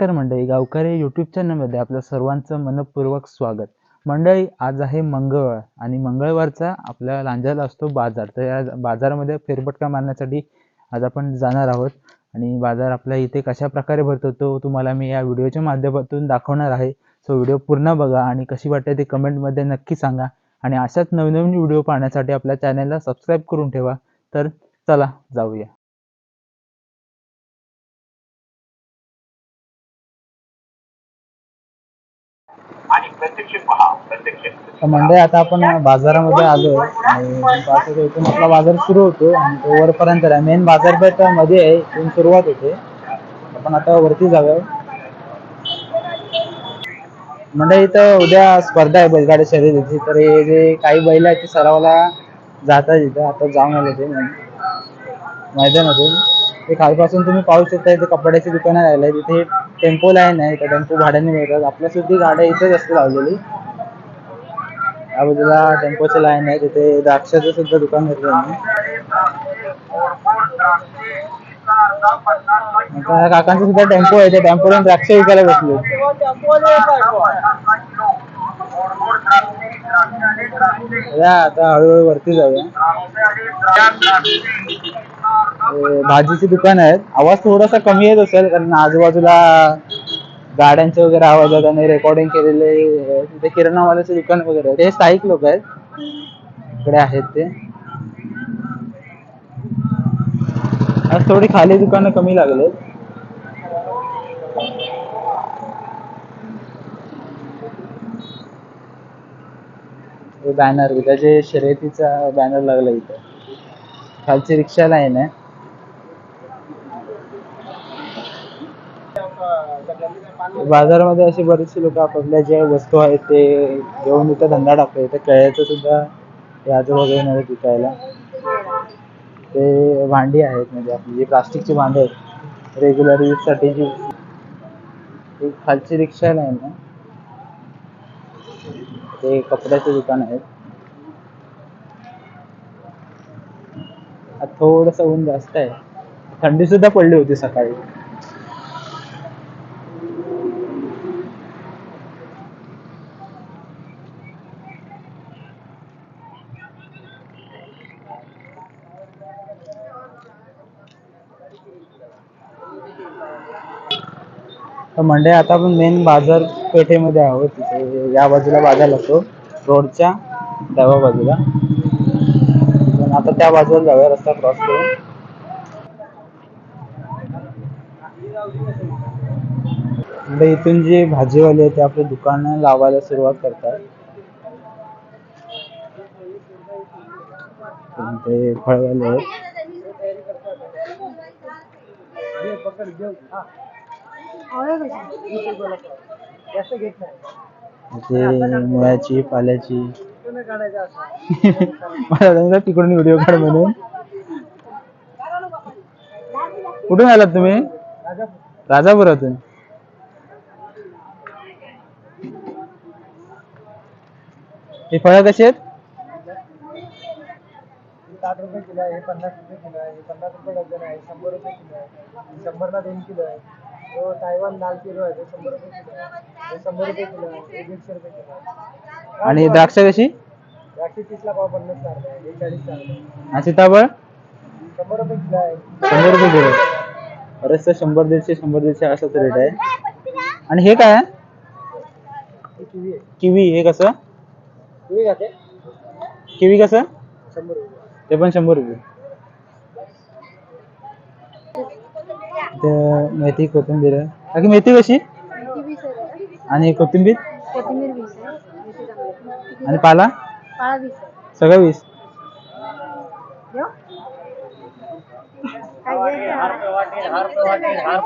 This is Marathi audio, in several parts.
नमस्कार मंडळी गावकरी यूट्यूब चॅनलमध्ये आपलं सर्वांचं मनपूर्वक स्वागत. मंडळी आज आहे मंगळवार आणि मंगळवारचा आपल्या लांजाला असतो बाजार. तर या बाजारामध्ये फेरफटका मारण्यासाठी आज आपण जाणार आहोत आणि बाजार आपल्या इथे कशा प्रकारे भरतो तो तुम्हाला मी या व्हिडिओच्या माध्यमातून दाखवणार आहे. सो व्हिडिओ पूर्ण बघा आणि कशी वाटते ते कमेंटमध्ये नक्की सांगा. आणि अशाच नवनवीन व्हिडिओ पाहण्यासाठी आपल्या चॅनलला सबस्क्राईब करून ठेवा. तर चला जाऊया. तर आता आपण बाजारामध्ये आलो आणि बाजार इथून आपला बाजार सुरू होतो आणि तो वरपर्यंत आहे मेन बाजारपेठमध्ये आहे इथून सुरुवात होते. आपण आता वरती जाऊया म्हणजे इथं उद्या स्पर्धा आहे बैलगाडी शर्यतीची. तर हे जे काही बैल आहेत ते सरावाला जातात इथं. आता जाऊन आले ते मैदानातून. ते खालपासून तुम्ही पाहू शकता इथे कपड्याची दुकानं राहिलं तिथे टेम्पो लाईन आहे. त्या टेम्पो भाड्याने मिळतात. आपल्या सुद्धा गाड्या इथेच असते लावलेली या बाजूला टेम्पोची लाईन आहे तिथे द्राक्षाचं सुद्धा दुकान घेतलं आता काकांचं सुद्धा टेम्पो आहे त्या टेम्पोवरून द्राक्ष विकायला बसले. या आता हळूहळू वरती जाऊया. भाजीची दुकान आहेत. आवाज थोडासा कमी येत असेल कारण आजूबाजूला गाड्यांचे वगैरे आवाज आणि रेकॉर्डिंग केलेले तिथे किराणावाल्याचे दुकान वगैरे ते स्थायिक लोक आहेत. इकडे आहेत ते. आज थोडी खाली दुकानं कमी लागले बॅनर त्याचे शर्यतीचा बॅनर लागला इथं. खालची रिक्षा लाईन आहे. बाजारामध्ये असे बरेचसे लोक आपापल्या ज्या वस्तू आहेत ते घेऊन इथं धंदा टाकतो इथं केळ्याचं सुद्धा हे आजूबाजूला मिळत विकायला. ते भांडी आहेत म्हणजे आपली जी प्लास्टिकची भांडी आहेत रेग्युलर यूजसाठी जी खालची रिक्षा नाही ना ते कपड्याचे दुकान आहेत. थोडस ऊन जास्त आहे. थंडी सुद्धा पडली होती सकाळी. तर म्हणजे आता आपण मेन बाजार पेठेमध्ये आहोत. तिथे या बाजूला बाजार लागतो रोडच्या डाव्या बाजूला. पण आता त्या बाजूला जाऊया रस्ता क्रॉस करून. म्हणजे इथून जे भाजीवाले आहेत ते आपले दुकान लावायला सुरुवात करतात. ते फळवाले आहेत. ते मुळाची पाल्याची. मला सांगितलं तिकडून व्हिडिओ काढ म्हणून. कुठून आलात तुम्ही? राजापुरातून. हे फळं कशी आहेत? साठ रुपये किलो आहे पन्नास रुपये किलो आहे पन्नास रुपये डझन आहे शंभर रुपये किलो आहे शंभरला दोन किलो आहे. तो तायवान लाल किलो आहे शंभर रुपये किलो आहे. शंभर रुपये किलो आहे दीडशे रुपये किलो आहे. आणि द्राक्ष कशी? द्राक्षे तीसला पाव पन्नास चालू आहे बेचाळीस चालू आहे आणि सीताफळ? शंभर रुपये किलो आहे. शंभर रुपये किलो. बरेचसं शंभर दीडशे शंभर दीडशे असाच रेट आहे. आणि हे काय? आहे? ही किवी आहे. किवी हे कसं? किवी खाते? किवी कसं? शंभर रुपये. ते पण शंभर रुपये. इथं मेथी कोथिंबीर. आहे बाकी मेथी कशी? आणि कोथिंबीर. आणि पाला? सगळं वीस. घ्यायचं?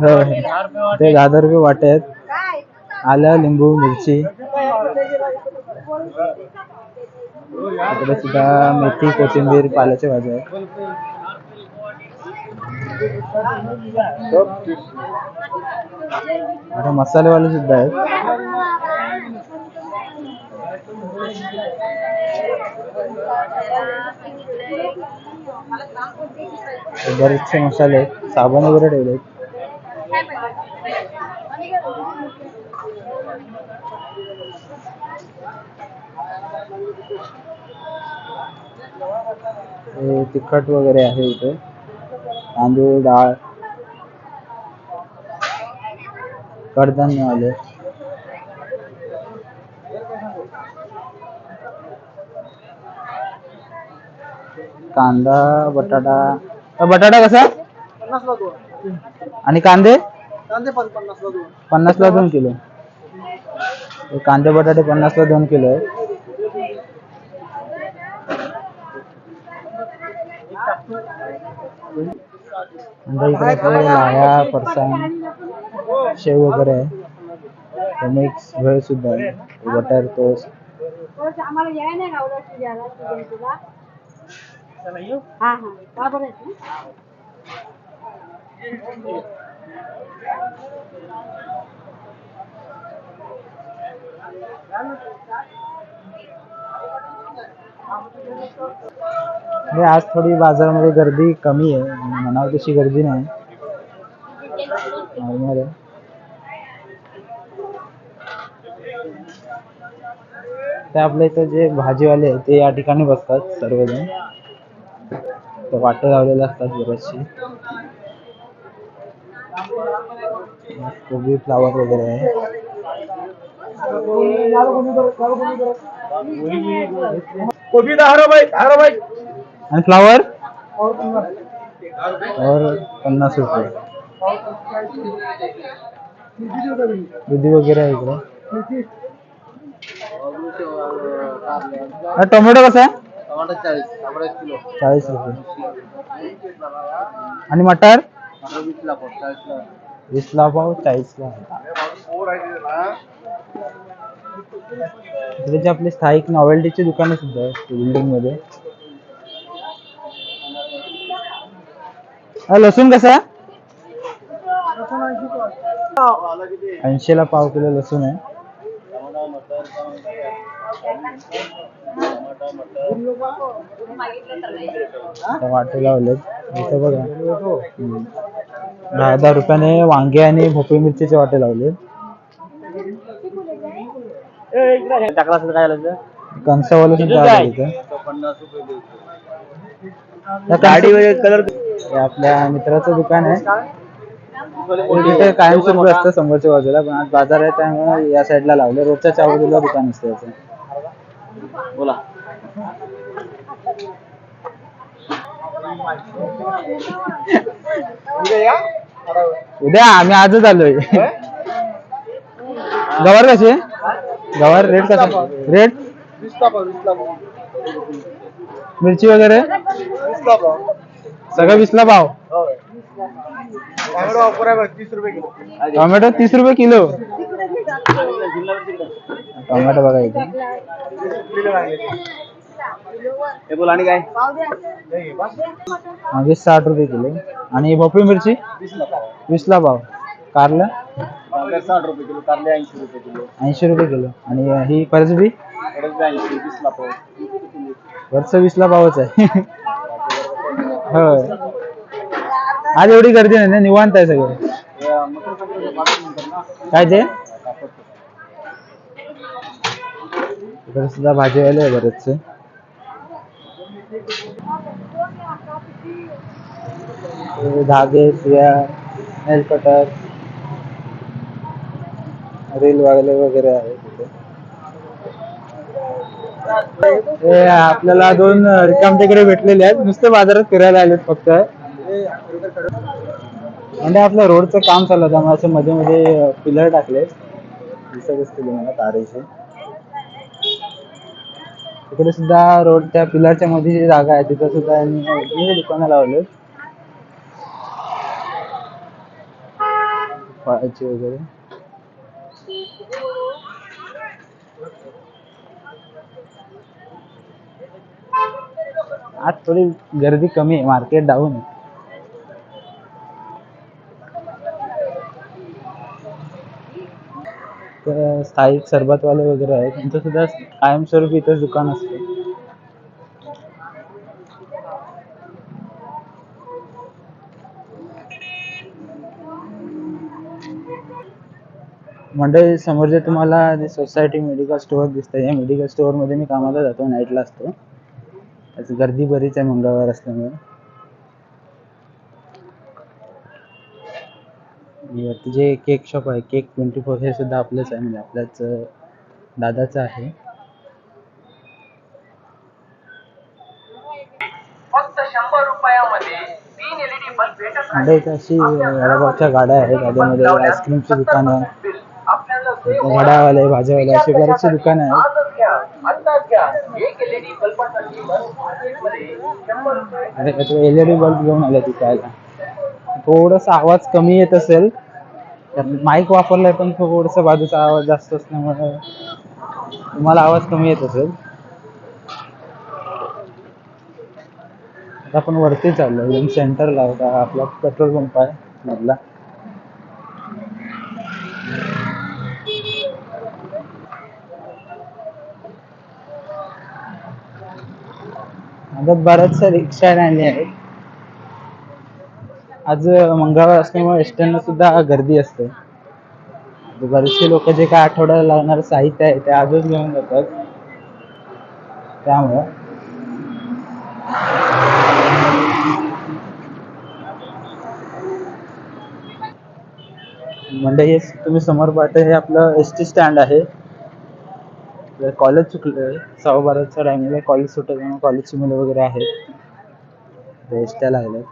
हो. ते दहा दहा रुपये वाटे आहेत. आलं लिंबू मिरची. इकडे सुद्धा मेथी कोथिंबीर पाल्याच्या भाज्या आहेत. आता मसालेवाले सुद्धा आहेत. बरेचसे मसाले आहेत. साबण वगैरे ठेवले आहेत. तिखट वगैरे आहे इथे. तांदूळ डाळ. कडधान्य आले. कांदा बटाटा. बटाटा कसा? आणि कांदे? कांदे पण पन्नासला दोन किलो. कांदे बटाटे पन्नासला दोन किलो आहे. नंतर इकडे आपले लाया फरसाण शेव वगैरे आहे. मिक्स भेळ सुद्धा आहे. बटर टोस्ट आम्हाला नाही आज थोडी बाजारामध्ये गर्दी कमी आहे. म्हणावं तशी गर्दी नाही. नॉर्मल आहे. ते आपल्या इथं जे भाजीवाले आहेत ते या ठिकाणी बसतात सर्वजण. ते वाटं लावलेले असतात बरेचशी कोबी फ्लावर वगैरे आहे. कोबी दहा रुपये दहा रुपये आणि फ्लावर और पन्नास पन्नास रुपये? दुधी वगैरे आहे इकडे टोमॅटो कसा आहे चाळीस रुपये। आणि मटार? वीसला वीसला पाव चाळीसला इकडे आपले स्थायिक नॉवेल्टीची दुकानं सुद्धा आहेत बिल्डिंगमध्ये. हा, लसूण कसा? ऐंशीला पाव किलो लसूण आहे. वाटे लावलेत. इथं बघा. हम्म. दहा दहा रुपयाने वांगे आणि भोपळी मिरचीचे वाटे लावले टाकला असेल काय झालं कणसावाला सुद्धा आले इथं पन्नास रुपये देऊ. त्या गाडीवर कलर आपल्या मित्राचं दुकान आहे. तिथे कायमस्वरूपी असतं समोरच्या बाजूला पण आज बाजार आहे त्यामुळे या साईडला लावलं. रोजच्या च्या बाजूला दुकान असतं याचं. बोला. उद्या आम्ही आजच आलोय. गवार कसे गवार रेट कसा? रेट वीसला वीसला मिरची वगैरे? वीसला सगळं वीसला भाव? होय टॅमॅटो वापर आहे बघ तीस रुपये किलो. टोमॅटो तीस रुपये किलो? टोमॅटो बघा इथे. किलो लागले हे बोला आणि काय? मागे साठ रुपये किलो. आणि भोपळी मिरची? वीसला पाव वीसला भाव. कारला? साठ रुपये किलो कारले ऐंशी रुपये किलो. ऐंशी रुपये किलो. आणि ही फरसबी कडक ऐंशी वीसला पाव. वरचं वीसला भावच आहे. होय. आज एवढी गर्दी नाही ना? निवांत आहे सगळं. हे मकर संक्रांतीचं पाठवून नंतर ना. काय ते. इकडे सुद्धा भाजीवाले आहे बरेचसे. हे धागे सुया नेल कटर रील वगैरे वगैरे आहे तिथे. हे आपल्याला दोन रिकाम तिकडे भेटलेले आहेत. नुसते बाजारात फिरायला आलेत फक्त. म्हणजे आपलं रोडचं काम चालू आहे त्यामुळे असे मध्ये मध्ये पिलर टाकले. दिसत असतील मला तारेचे. तिकडे सुद्धा रोड त्या पिलरच्या मध्ये जी जागा आहे तिथं सुद्धा यांनी वेगवेगळी दुकानं लावलेत. फळाची वगैरे. आज थोडी गर्दी कमी आहे मार्केट डाऊन आहे. तर स्थायिक सरबतवाले वगैरे आहेत. त्यांचं सुद्धा कायमस्वरूपी इथंच दुकान असतं. म्हणजे समोर जे तुम्हाला सोसायटी मेडिकल स्टोअर दिसतं या मेडिकल स्टोअरमध्ये मी कामाला जातो नाईटला असतो. गर्दी बरीच आहे मंगळवार असल्यामुळे. जे केक शॉप आहे केक ट्वेंटी फोर हे सुद्धा आपलंच आहे. म्हणजे आपल्याच दादाचं आहे. इथे अशी वडापावच्या गाड्या आहेत. गाड्यामध्ये आईस्क्रीमची दुकानं आपल्याला वडावाले भाज्यावाले अशी बरेचशी दुकानं आहेत आजच घ्या आत्ताच घ्या एक एलईडी बल्बासाठी मार्केटमध्ये शंभर रुपये अरे काहीतरी अरे तो एलईडी बल्ब घेऊन आले विकायला थोडासा आवाज कमी येत असेल. माईक वापरलाय पण थोडसा बाजूचा आवाज जास्त असल्यामुळे तुम्हाला आवाज कमी येत असेल. आता आपण वरती चाललो एकदम सेंटरला होता. आपला पेट्रोल पंप आहे मधला. आता बऱ्याचशा रिक्षा राहिल्या आहेत आज मंगळवार असल्यामुळे एसट्यांना सुद्धा गर्दी असते. बरेचसे लोक जे काय आठवड्याला लागणारं साहित्य आहे ते आजच घेऊन जातात. त्यामुळं. म्हणजे हे तुम्ही समोर पाहता हे आपलं एस टी स्टँड आहे. कॉलेज चुकलं सव्वा बाराच्या टायमिंगला कॉलेज सुटत त्यामुळे कॉलेजची मुलं वगैरे आहेत. एसट्या लागल्या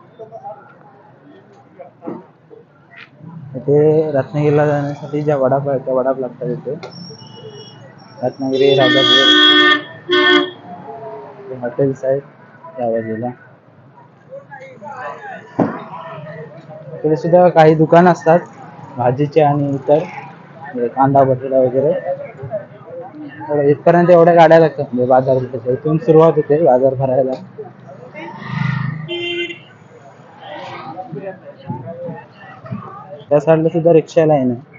ते रत्नागिरीला जाण्यासाठी ज्या वडाप आहेत त्या वडाप लागतात इथे. रत्नागिरी राजापूर हॉटेल्स आहेत त्या बाजूला. तिथे सुद्धा काही दुकान असतात भाजीचे आणि इतर म्हणजे कांदा बटाटा वगैरे. इथपर्यंत एवढ्या गाड्या लागतात. म्हणजे बाजार इथून सुरुवात होते बाजार भरायला. त्या साईडला सुद्धा रिक्षा लाईन आहे.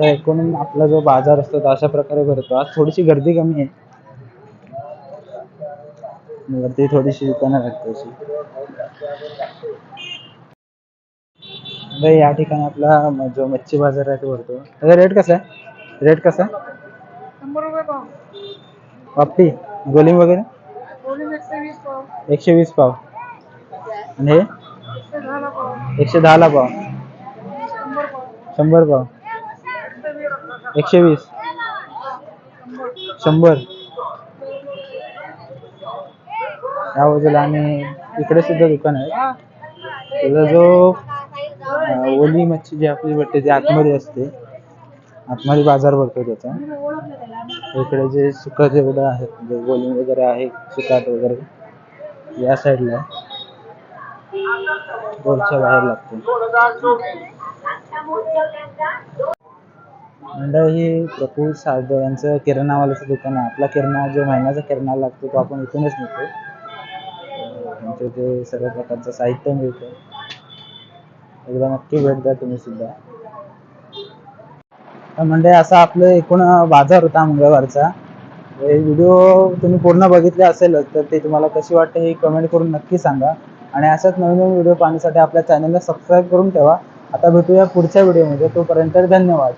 एकूण आपला जो बाजार असतो तो अशा प्रकारे भरतो. आज थोडीशी गर्दी कमी आहे. वरती थोडीशी दुकानं लागते अशी या ठिकाणी आपला जो मच्छी बाजार आहे तो भरतो. त्याचा रेट कसा आहे? रेट कसा? पापडी गोलिंग वगैरे? एकशे वीस पाव. आणि हे? एकशे दहाला पाव. शंभर पाव. एकशे वीस शंभर. या बाजूला आणि इकडे सुद्धा दुकान आहे. त्याचा जो ओली मच्छी जी आपली भेटते ती आतमध्ये असते. आतमध्ये बाजार भरतो त्याचा. इकडे जे सुका जेवढं आहे म्हणजे गोली वगैरे आहे सुकाट वगैरे या साईडला आहे रोडच्या बाहेर लागतो. मंडळ ही प्रफुल्ल साधव यांचं किराणावाल्याचं दुकान आहे. आपला किराणा जो महिन्याचा किराणा लागतो तो आपण इथूनच नेतो अं, त्यांचे सर्व प्रकारचं साहित्य मिळतं एकदा नक्की भेट द्या तुम्ही सुद्धा. म्हणजे असा आपलं एकूण बाजार होता मंगळवारचा. व्हिडिओ तुम्ही पूर्ण बघितले असेलच तर ते तुम्हाला कशी वाटते हे कमेंट करून नक्की सांगा. आणि अशाच नवीन नवीन व्हिडिओ पाहण्यासाठी आपल्या चॅनलला सबस्क्राईब करून ठेवा. आता भेटूया पुढच्या व्हिडिओमध्ये तोपर्यंत धन्यवाद.